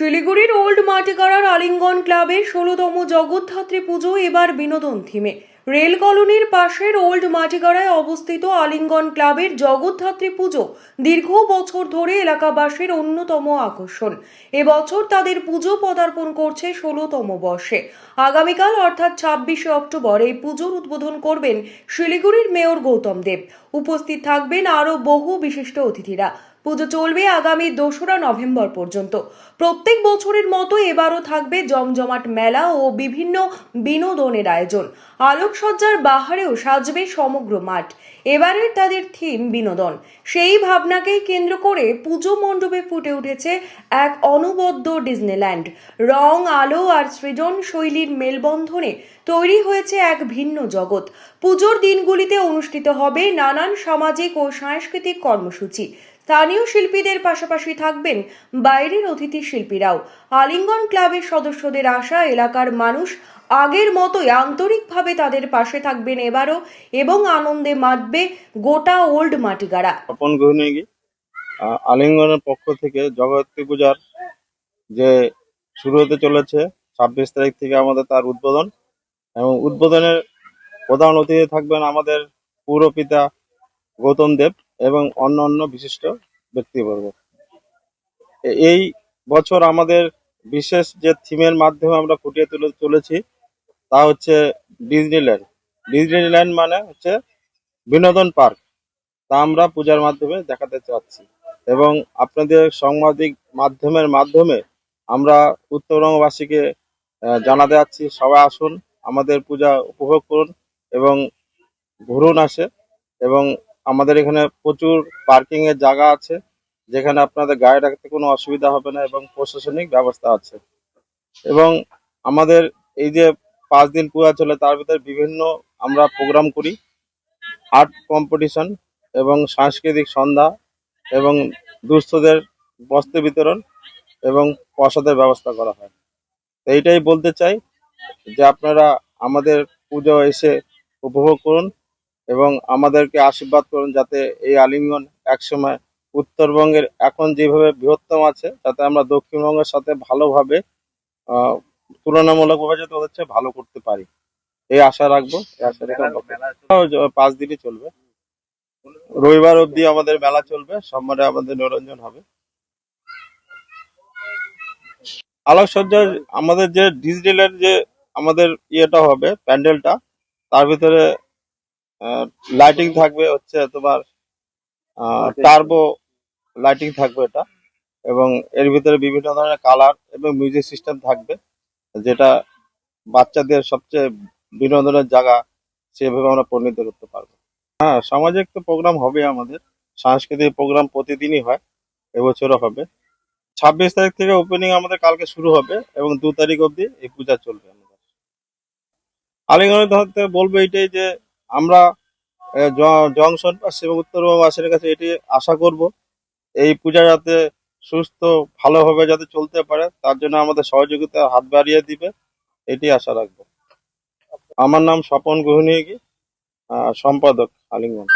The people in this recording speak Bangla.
শিলিগুড়ির ওল্ড মাটিগাড়ার আলিঙ্গন ক্লাবের ষোলোতম জগদ্ধাত্রী পুজো, এবার বিনোদন থিমে। রেল কলোনির পাশের ওল্ড মাটিগাড়ায় অবস্থিত আলিঙ্গন ক্লাবের জগদ্ধাত্রী পুজো দীর্ঘ বছর ধরে এলাকাবাসীর অন্যতম আকর্ষণ। এবছর তাদের পুজো পদার্পণ করছে ষোলোতম বর্ষে। আগামীকাল, অর্থাৎ ছাব্বিশে অক্টোবর, এই পুজোর উদ্বোধন করবেন শিলিগুড়ির মেয়র গৌতম দেব। উপস্থিত থাকবেন আরও বহু বিশিষ্ট অতিথিরা। পুজো চলবে আগামী দোসরা নভেম্বর পর্যন্ত। প্রত্যেক বছরের মতো এবারও থাকবে জমজমাট মেলা ও বিভিন্ন বিনোদনের আয়োজন। আলোকসজ্জার বাহারেও সাজবে সমগ্র মাঠ। এবারের তাদের থিম বিনোদন। সেই ভাবনাকেই কেন্দ্র করে পুজো মণ্ডপে ফুটে উঠেছে এক অনবদ্য ডিজনিল্যান্ড। রং, আলো আর সৃজন শৈলীর মেলবন্ধনে তৈরি হয়েছে এক ভিন্ন জগৎ। পুজোর দিনগুলিতে অনুষ্ঠিত হবে নানান সামাজিক ও সাংস্কৃতিক কর্মসূচি। স্থানীয় শিল্পীদের পাশাপাশি থাকবেন বাইরের অতিথি শিল্পীরাও। আলিঙ্গন ক্লাবের সদস্যদের আশা, এলাকার মানুষ আগের মতোই আন্তরিকভাবে তাদের পাশে থাকবেন এবারও এবং আনন্দে মাতবে গোটা ওল্ড মাটিগাড়া। স্বপন গৃহণী আলিঙ্গনের পক্ষ থেকে জগদ্ধাত্রী পূজার যে শুরু হতে চলেছে, ছাব্বিশ তারিখ থেকে আমাদের তার উদ্বোধন এবং উদ্বোধনের প্রধান অতিথি থাকবেন আমাদের পৌরপিতা গৌতম দেব। এবং অন্য অন্য বিশিষ্ট ব্যক্তিবর্গ। এই বছর আমাদের বিশেষ যে থিমের মাধ্যমে আমরা ফুটিয়ে তুলে চলেছি তা হচ্ছে ডিজনিল্যান্ড। ডিজনিল্যান্ড মানে হচ্ছে বিনোদন পার্ক। তা আমরা পূজার মাধ্যমে দেখাতে চাচ্ছি। এবং আপনাদের সাংবাদিক মাধ্যমের মাধ্যমে আমরা উত্তরবঙ্গবাসীকে জানাতে যাচ্ছি, সবাই আসুন, আমাদের পূজা উপভোগ করুন এবং ঘুরুন আসে এবং আমাদের এখানে প্রচুর পার্কিং এর জায়গা আছে, যেখানে আপনাদের গাড়ি রাখতে কোনো অসুবিধা হবে না এবং প্রশাসনিক ব্যবস্থা আছে। এবং আমাদের এই যে পাঁচ দিন পূজা চলে, তার ভিতরে বিভিন্ন আমরা প্রোগ্রাম করি। আর্ট কম্পিটিশন এবং সাংস্কৃতিক সন্ধ্যা এবং দুস্থদের বস্ত্র বিতরণ এবং প্রসাদের ব্যবস্থা করা হয়। এইটাই বলতে চাই যে আপনারা আমাদের পুজো এসে উপভোগ করুন। এবং আমাদেরকে আশীর্বাদ করুন যাতে এই আলিঙ্গন একসময় উত্তরবঙ্গের এখন যেভাবে বৃহত্তম আছে যাতে আমরা দক্ষিণবঙ্গের সাথে ভালোভাবে আহ, তুলনামূলকভাবে যাতে ওদের চেয়ে ভালো করতে পারি। এই আশা রাখব। আশা রেখে পাঁচ দিনই চলবে। রবিবার অবধি আমাদের মেলা চলবে সোমবারে আমাদের নিরঞ্জন হবে। আলোকসজ্জা আমাদের যে ডিজিটালের যে আমাদের ইয়েটা হবে প্যান্ডেলটা তার ভিতরে লাইটিং থাকবে হচ্ছে তোমার টার্বো লাইটিং থাকবে এটা। এবং এর ভিতরে বিভিন্ন ধরনের কালার এবং মিউজিক সিস্টেম থাকবে যেটা বাচ্চাদের সবচেয়ে বিনোদনের জায়গা সেভাবে আমরা পরিণত করতে পারব। হ্যাঁ সামাজিক তো প্রোগ্রাম হবে আমাদের। সাংস্কৃতিক প্রোগ্রাম প্রতিদিনই হয় এবছরও হবে। ছাব্বিশ তারিখ থেকে ওপেনিং আমাদের কালকে শুরু হবে এবং দু তারিখ অবধি এই পূজা চলবে আমাদের। আলিগঞ্জ ধরতে বলব এইটাই যে আমরা জংশন পাস এবং উত্তরবঙ্গবাসীর কাছে এটি আশা করব, এই পূজা যাতে সুস্থ, ভালোভাবে যাতে চলতে পারে, তার জন্য আমাদের সহযোগিতা হাত বাড়িয়ে দিবে, এটি আশা রাখব। আমার নাম স্বপন গৃহণী সম্পাদক আলিঙ্গন।